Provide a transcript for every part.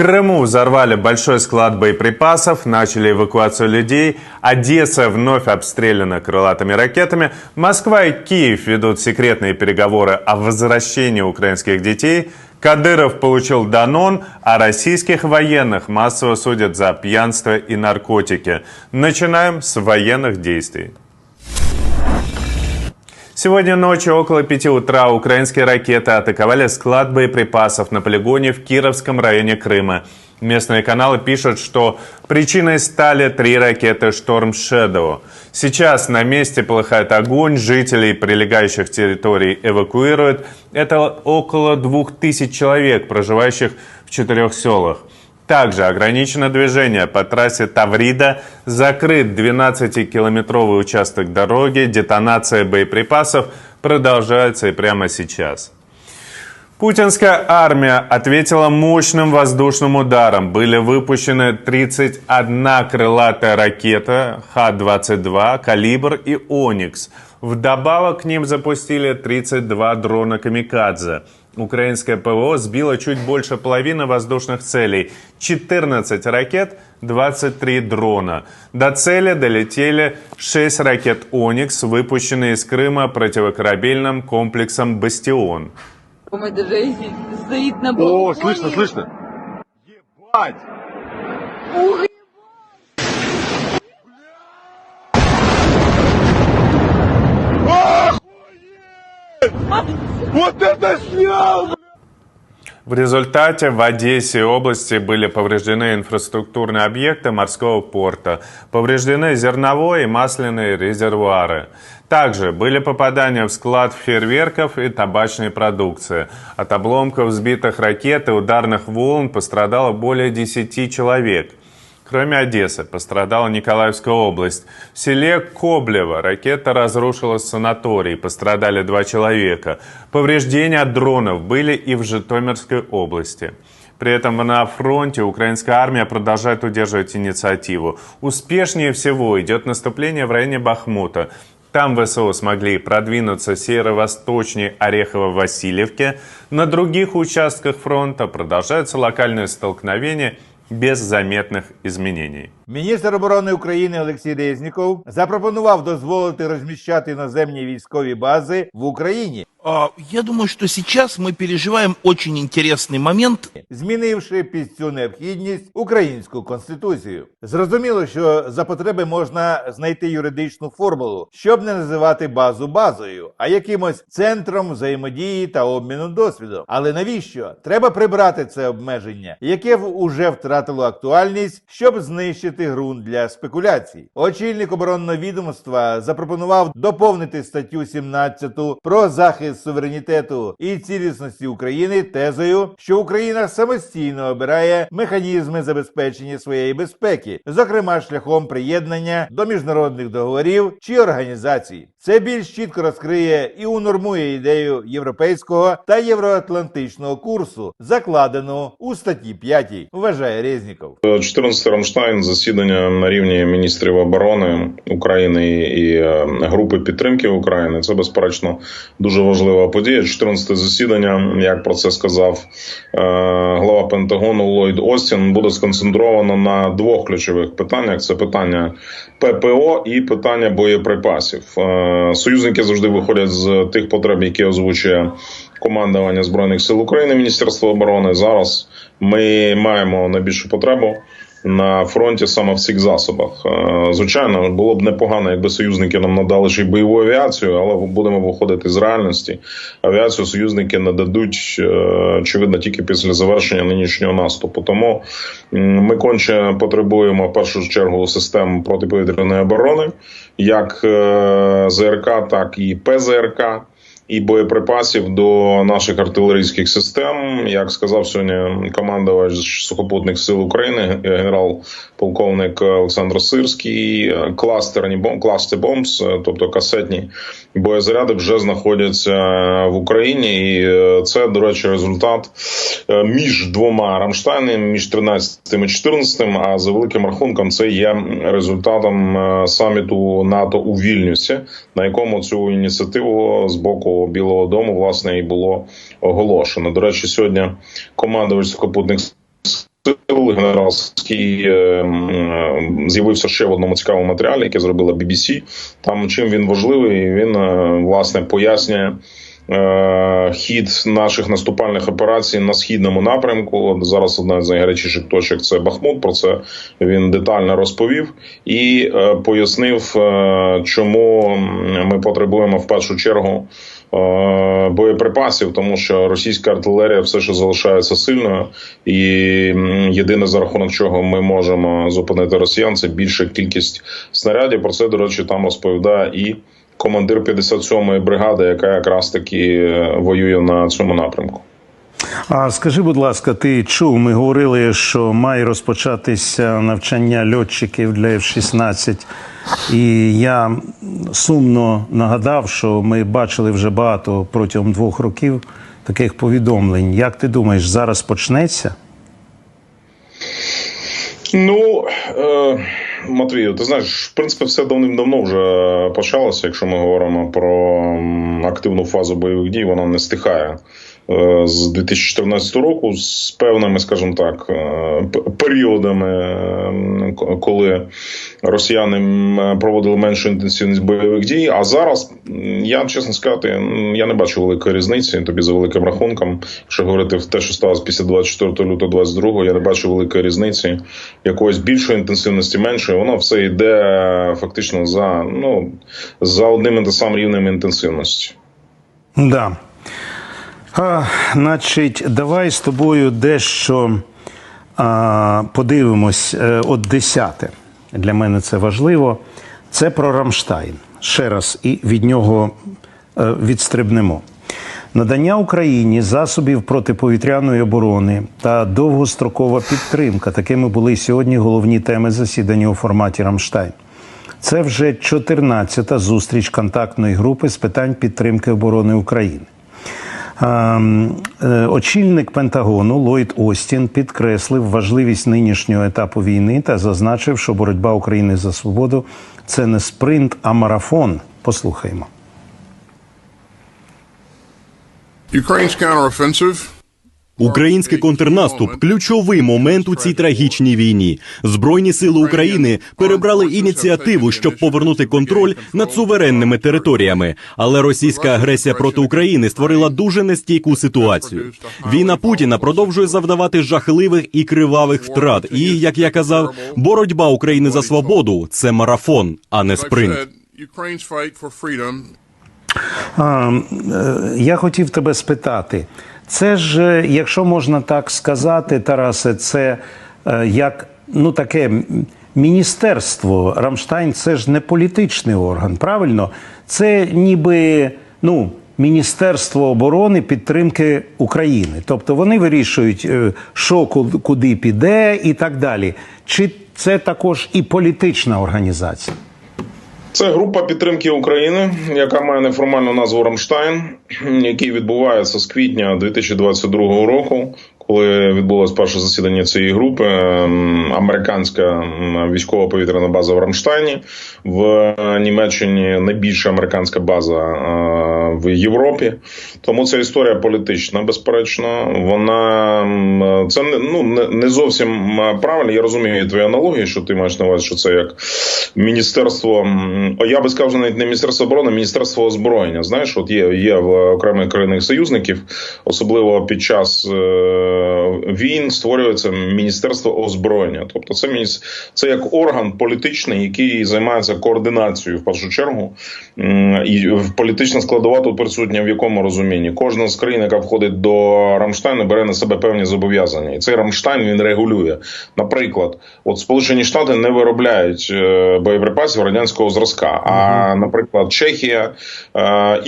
Крыму взорвали большой склад боеприпасов, начали эвакуацию людей. Одесса вновь обстреляна крылатыми ракетами. Москва и Киев ведут секретные переговоры о возвращении украинских детей. Кадыров получил Данон, а российских военных массово судят за пьянство и наркотики. Начинаем с военных действий. Сегодня ночью около 5 утра украинские ракеты атаковали склад боеприпасов на полигоне в Кировском районе Крыма. Местные каналы пишут, что причиной стали три ракеты «Шторм Shadow. Сейчас на месте полыхает огонь, жителей прилегающих территорий эвакуируют. Это около двух тысяч человек, проживающих в четырех селах. Также ограничено движение по трассе Таврида, закрыт 12-километровый участок дороги, детонация боеприпасов продолжается и прямо сейчас. Путинская армия ответила мощным воздушным ударом. Были выпущены 31 крылатая ракета Х-22, «Калибр» и «Оникс». Вдобавок к ним запустили 32 дрона «Камикадзе». Украинское ПВО сбило чуть больше половины воздушных целей. 14 ракет, 23 дрона. До цели долетели 6 ракет «Оникс», выпущенные из Крыма противокорабельным комплексом «Бастион». О, слышно, слышно. Ебать! Вот это снял! В результате в Одессе и области были повреждены инфраструктурные объекты морского порта, повреждены зерновой и масляные резервуары. Также были попадания в склад фейерверков и табачной продукции. От обломков сбитых ракет и ударных волн пострадало более 10 человек. Кроме Одессы, пострадала Николаевская область. В селе Коблево ракета разрушила санаторий, пострадали два человека. Повреждения от дронов были и в Житомирской области. При этом на фронте украинская армия продолжает удерживать инициативу. Успешнее всего идет наступление в районе Бахмута. Там ВСУ смогли продвинуться северо-восточнее Орехово-Васильевки. На других участках фронта продолжаются локальные столкновения без заметных изменений. Міністр оборони України Олексій Резніков запропонував дозволити розміщати іноземні військові бази в Україні, Я думаю, что сейчас мы переживаем очень интересный момент. змінивши під цю необхідність українську конституцію. Зрозуміло, що за потреби можна знайти юридичну формулу, щоб не називати базу базою, а якимось центром взаємодії та обміну досвідом. Але навіщо? Треба прибрати це обмеження, яке в- уже втратило актуальність, щоб знищити ґрунт для спекуляцій. Очільник оборонного відомства запропонував доповнити статтю 17 про захист суверенітету і цілісності України тезою, що Україна самостійно обирає механізми забезпечення своєї безпеки, зокрема шляхом приєднання до міжнародних договорів чи організацій. Це більш чітко розкриє і унормує ідею європейського та євроатлантичного курсу, закладену у статті 5, вважає Резніков. 14 Рамштайн засідання на рівні міністрів оборони України і е, групи підтримки України. Це безперечно дуже важлива подія. 14 засідання, як про це сказав е, глава Пентагону Ллойд Остін, буде сконцентровано на двох ключових питаннях: це питання ППО і питання боєприпасів. Е, Союзники завжди виходять з тих потреб, які озвучує командування збройних сил України, Міністерство оборони. Зараз ми маємо найбільшу потребу на фронті саме в цих засобах. Е, Звичайно, було б непогано, якби союзники нам надали ще й бойову авіацію, але будемо виходити з реальності. Авіацію союзники нададуть е, очевидно тільки після завершення нинішнього наступу. Тому ми конче потребуємо в першу чергу систем протиповітряної оборони, як е, ЗРК, так і ПЗРК і боєприпасів до наших артилерійських систем. Як сказав сьогодні командувач сухопутних сил України, генерал-полковник Олександр Сирський, кластерні бом, кластер бомбс, тобто касетні боєзаряди, вже знаходяться в Україні, і е, це, до речі, результат е, між двома Рамштайнами, між 13 і 14, А за великим рахунком, це є результатом е, саміту НАТО у Вільнюсі, на якому цю ініціативу з боку Білого Дому власне і було оголошено. До речі, сьогодні командувач сухопутних сил генеральський е, м, з'явився ще в одному цікавому матеріалі, який зробила BBC. Там чим він важливий, він е, власне пояснює. е, Хід наших наступальних операцій на східному напрямку. Зараз одна з найгарячіших точок це Бахмут. Про це він детально розповів і е, пояснив, е, чому ми потребуємо в першу чергу е, боєприпасів, тому що російська артилерія все ще залишається сильною, і єдине за рахунок чого ми можемо зупинити росіян, це більша кількість снарядів. Про це до речі, там розповідає і командир 57-ї бригади, яка якраз таки е, воює на цьому напрямку. А скажи, будь ласка, ти чув? Ми говорили, що має розпочатися навчання льотчиків для F-16. І я сумно нагадав, що ми бачили вже багато протягом двох років таких повідомлень. Як ти думаєш, зараз почнеться? Ну е, Матвію, ти знаєш, в принципі, все давним-давно вже почалося. Якщо ми говоримо про активну фазу бойових дій, вона не стихає. Е, З 2014 року з певними, скажімо так, е, періодами, коли росіяни проводили меншу інтенсивність бойових дій. А зараз я чесно сказати, я не бачу великої різниці. Тобі за великим рахунком, якщо говорити в те, що сталося після 24 лютого 22, я не бачу великої різниці, якоїсь більшої інтенсивності, меншої. Воно все йде фактично за ну за одним і тим самим рівнем інтенсивності. Да. А, значить, давай з тобою дещо а, подивимось. Е, От десяте. Для мене це важливо. Це про Рамштайн. Ще раз і від нього е, відстрибнемо. Надання Україні засобів протиповітряної оборони та довгострокова підтримка. Такими були сьогодні головні теми засідання у форматі Рамштайн. Це вже 14-та зустріч контактної групи з питань підтримки оборони України. Ем, е, Очільник Пентагону Ллойд Остін підкреслив важливість нинішнього етапу війни та зазначив, що боротьба України за свободу це не спринт, а марафон. Послухаймо. Ukraine's counteroffensive Український контрнаступ ключовий момент у цій трагічній війні. Збройні сили України перебрали ініціативу, щоб повернути контроль над суверенними територіями. Але російська агресія проти України створила дуже нестійку ситуацію. Війна Путіна продовжує завдавати жахливих і кривавих втрат. І як я казав, боротьба України за свободу це марафон, а не спринт. е, я хотів тебе спитати. Це ж, е, якщо можна так сказати, Тарасе, це е, як ну таке міністерство Рамштайн, це ж не політичний орган, правильно? Це ніби ну. Міністерство оборони підтримки України, тобто вони вирішують, е, що ку- куди піде, і так далі. Чи це також і політична організація? Це група підтримки України, яка має неформальну назву Рамштайн, який відбувається з квітня 2022 року. Коли відбулось перше засідання цієї групи, ем, американська військова повітряна база в Рамштайні в Німеччині найбільша американська база е, в Європі. Тому ця історія політична, безперечно. Вона це не ну не- не зовсім правильно. Я розумію твою аналогію, що ти маєш на увазі, що це як міністерство. Я би сказав, що навіть не міністерство оборони, а міністерство озброєння. Знаєш, от є, є в окремих країнах союзників, особливо під час е, війн, створюється міністерство озброєння. Тобто, це мініс... це як орган політичний, який займається координацією в першу чергу. І політична складова тут присутня в якому розумінні? Кожна з країн, яка входить до Рамштайну, бере на себе певні зобов'язання, і цей Рамштайн він регулює. Наприклад, от Сполучені Штати не виробляють е, боєприпасів радянського зразка. А, наприклад, Чехія е,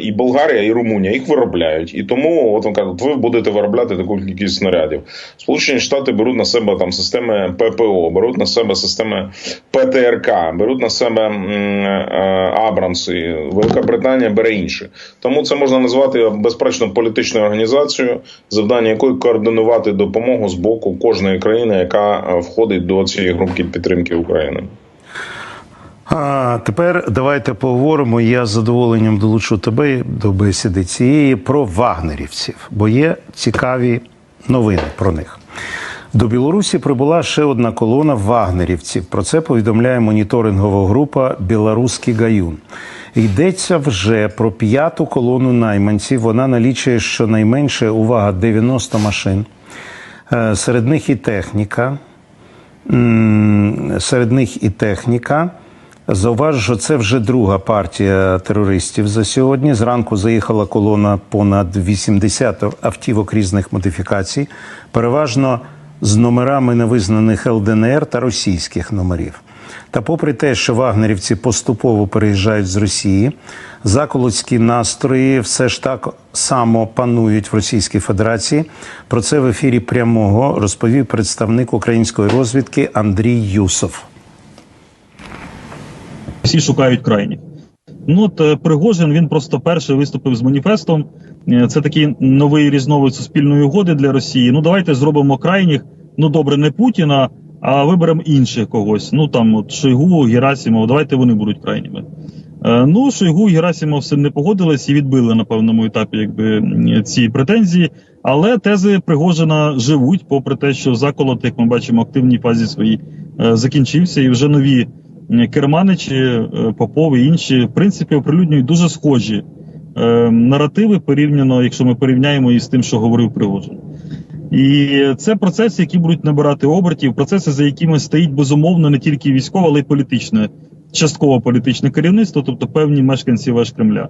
і Болгарія, і Румунія їх виробляють. І тому от вони кажуть, ви будете виробляти таку кількість снарядів. Сполучені Штати беруть на себе там системи ППО, беруть на себе системи ПТРК, беруть на себе е, Абрамси. Велика Британія бере інші. Тому це можна назвати безперечно політичною організацією, завдання якої координувати допомогу з боку кожної країни, яка е, входить до цієї групки підтримки України. А тепер давайте поговоримо. Я з задоволенням долучу тебе до бесіди цієї про вагнерівців, бо є цікаві новини про них. До Білорусі прибула ще одна колона вагнерівців. Про це повідомляє моніторингова група Білоруський Гаюн. Йдеться вже про п'яту колону найманців. Вона налічує щонайменше увага 90 машин. Е, Серед них і техніка. Серед них і техніка. Зауважу, що це вже друга партія терористів за сьогодні. Зранку заїхала колона понад 80 автівок різних модифікацій, переважно з номерами невизнаних ЛДНР та російських номерів. Та попри те, що вагнерівці поступово переїжджають з Росії, заколотські настрої все ж так само панують в Російській Федерації. Про це в ефірі прямого розповів представник української розвідки Андрій Юсов. Всі шукають крайніх. Ну от е, Пригожин він просто перший виступив з маніфестом. Е, Це такий новий різновид суспільної угоди для Росії. Ну давайте зробимо крайніх. Ну добре, не Путіна, а виберемо інших когось. Ну там от Шойгу, Герасимов, давайте вони будуть крайніми. Е, Ну, Шойгу і Герасимов все не погодились і відбили на певному етапі якби ці претензії. Але тези Пригожина живуть, попри те, що заколот, як ми бачимо, активній фазі своїй закінчився, і вже нові керманичі, е, Попов і інші, в принципі, оприлюднюють дуже схожі е, наративи порівняно, якщо ми порівняємо із тим, що говорив Пригожин. І це процеси, які будуть набирати обертів, процеси, за якими стоїть безумовно не тільки військове, але й політичне, частково політичне керівництво, тобто певні мешканці ваш Кремля.